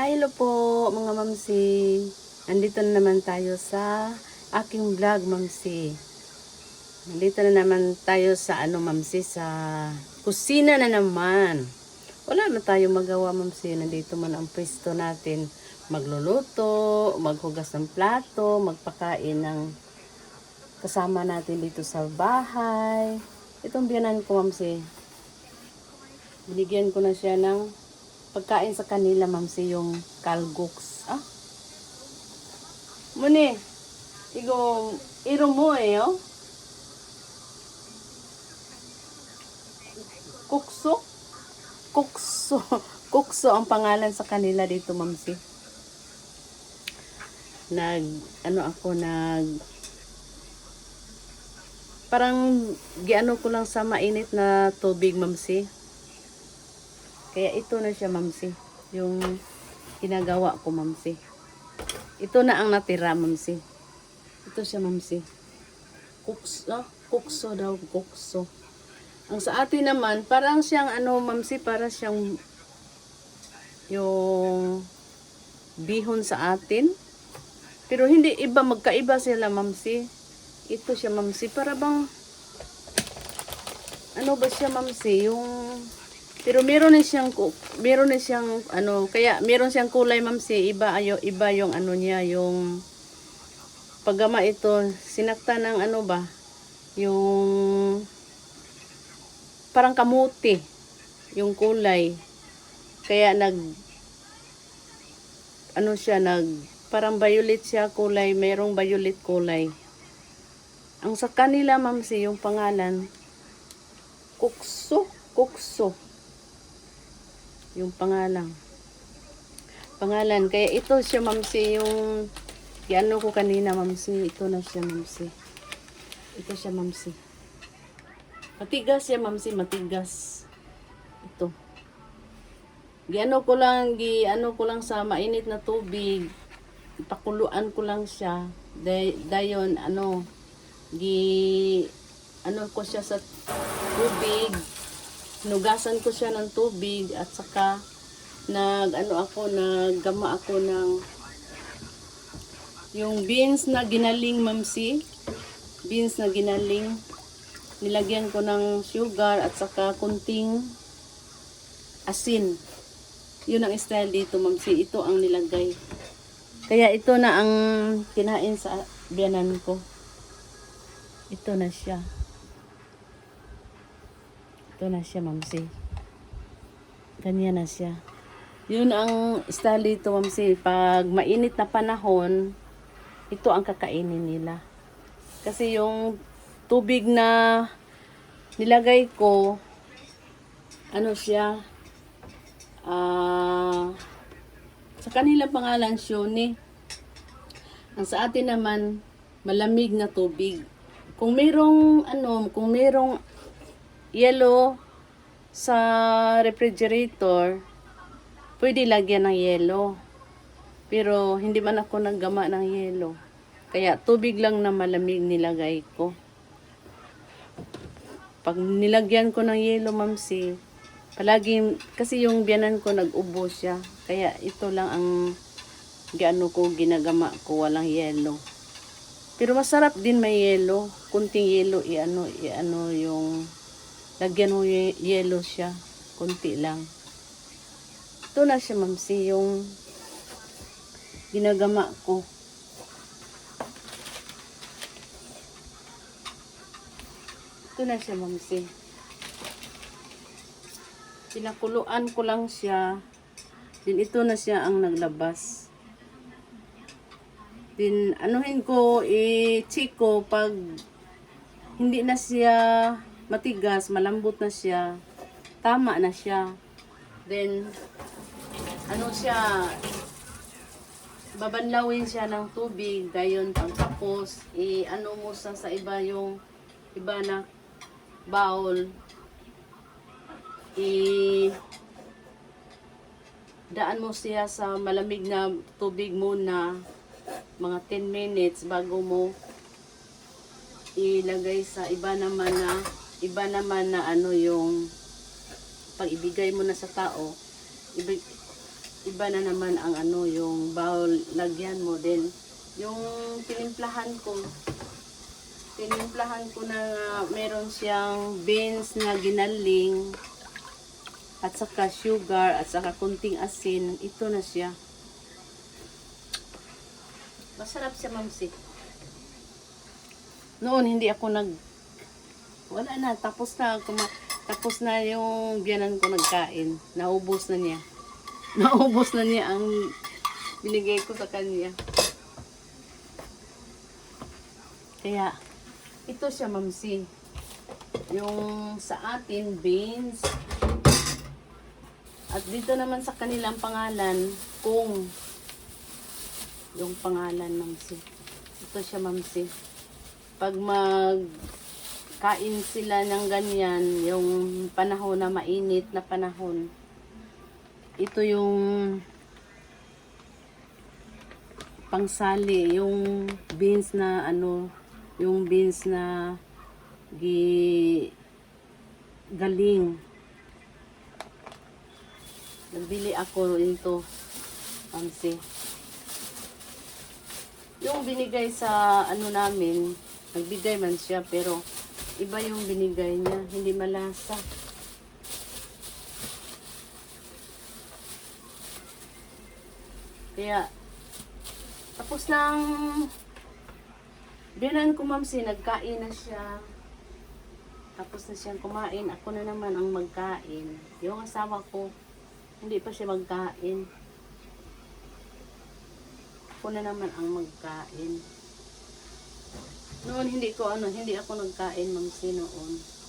Hi, hello po mga mamsi. Nandito na naman tayo sa aking vlog, mamsi. Nandito na naman tayo sa ano, mamsi, sa kusina na naman. Wala na tayong magawa, mamsi. Nandito man ang pwesto natin. Magluluto, maghugas ng plato, magpakain ng kasama natin dito sa bahay. Itong biyanan ko, mamsi. Binigyan ko na siya ng pagkain sa kanila, mamsi, yung kalgoks. Ah? Muni, igo, iro mo eh, oh. Kukso? Kukso. Kukso ang pangalan sa kanila dito, mamsi. Nag, ano ako, nag, parang giano ko lang sa mainit na tubig, mamsi. Kaya ito na siya, mamsi. Yung ginagawa ko, mamsi. Ito na ang natira, mamsi. Ito siya, mamsi. Kukso, kukso daw, kukso. Ang sa atin naman, parang siyang ano, mamsi, para siyang yung bihon sa atin. Pero hindi iba, magkaiba sila, mamsi. Ito siya, mamsi. Para bang, ano ba siya, mamsi? Yung, pero meron na siyang, meron na siyang, ano, kaya meron siyang kulay, mamsi. Iba, ayo, iba yung ano niya, yung, paggama ito, sinakta ng ano ba, yung, parang kamuti, yung kulay. Kaya nag, ano siya, nag, parang violet siya kulay, merong violet kulay. Ang sa kanila, mamsi, yung pangalan, Kukso, Kukso. Yung pangalan. Pangalan. Kaya ito siya, mamsi, yung, ano ko kanina, mamsi. Ito na siya, mamsi. Ito siya, mamsi. Matigas siya, mamsi, matigas. Ito. Giano ko lang, gi ano ko lang sa mainit na tubig. Ipakuluan ko lang siya. Day, dayon ano gi ano ko siya sa tubig. Nugasan ko siya ng tubig at saka nag ano ako naggama ako ng yung beans na ginaling mamsi beans na ginaling. Nilagyan ko ng sugar at saka kunting asin. Yun ang style dito mamsi ito ang nilagay. Kaya ito na ang kinain sa biyanan ko. Ito na siya ito na siya mamsi ganyan na siya. Yun ang style dito mamsi pag mainit na panahon ito ang kakainin nila. Kasi yung tubig na nilagay ko ano siya ah sa kanila pangalan Shoni. Ang sa atin naman malamig na tubig. Kung merong ano kung merong yellow sa refrigerator pwede lagyan ng yellow pero hindi man ako naggama ng yellow kaya tubig lang na malamig nilagay ko pag nilagyan ko ng yelo, mamsi, palagi, kasi yung biyanan ko nag-ubo siya. Kaya ito lang ang gaano ko ginagama ko, walang yelo. Pero masarap din may yelo. Kunting yelo, i-ano, i-ano yung, lagyan yung yelo siya. Kunti lang. Ito na siya, mamsi, yung ginagama ko. Ito na siya, mamsi. Pinakuluan ko lang siya. Din ito na siya ang naglabas. Din anuhin ko, i-check pag hindi na siya matigas, malambot na siya, tama na siya. Then, ano siya, babanlawin siya ng tubig, gayon pagkapos, i-ano mo sa, sa iba yung iba na bowl i daan mo siya sa malamig na tubig muna mga 10 minutes bago mo ilagay sa iba naman na iba naman na ano yung pag ibigay mo na sa tao ibig, iba na naman ang ano, yung bowl, lagyan mo din. Yung tinimplahan ko, tinimplahan ko na meron siyang beans na ginaling, at saka sugar, at saka kunting asin, ito na siya. Masarap siya, mamsi. Noon, hindi ako nag... Wala na, tapos na, kuma- tapos na yung biyanan ko nagkain. Naubos na niya. Naubos na niya ang binigay ko sa kanya. Kaya, ito siya, mamsi. Yung sa atin, beans. At dito naman sa kanilang pangalan, kung yung pangalan, mamsi. Ito siya, mamsi. Pag mag kain sila ng ganyan, yung panahon na mainit na panahon, ito yung pangsali, yung beans na ano, yung beans na gi galing. Nagbili ako ito, amsi. Yung binigay sa ano namin, nagbigay man siya pero iba yung binigay niya, hindi malasa. Kaya tapos nang biyanan ko ma'am si nagkain na siya. Tapos na siyang kumain, ako na naman ang magkain. Yung asawa ko, hindi pa siya magkain. Ako na naman ang magkain. Noon hindi ko ano, hindi ako nagkain ma'am si noon.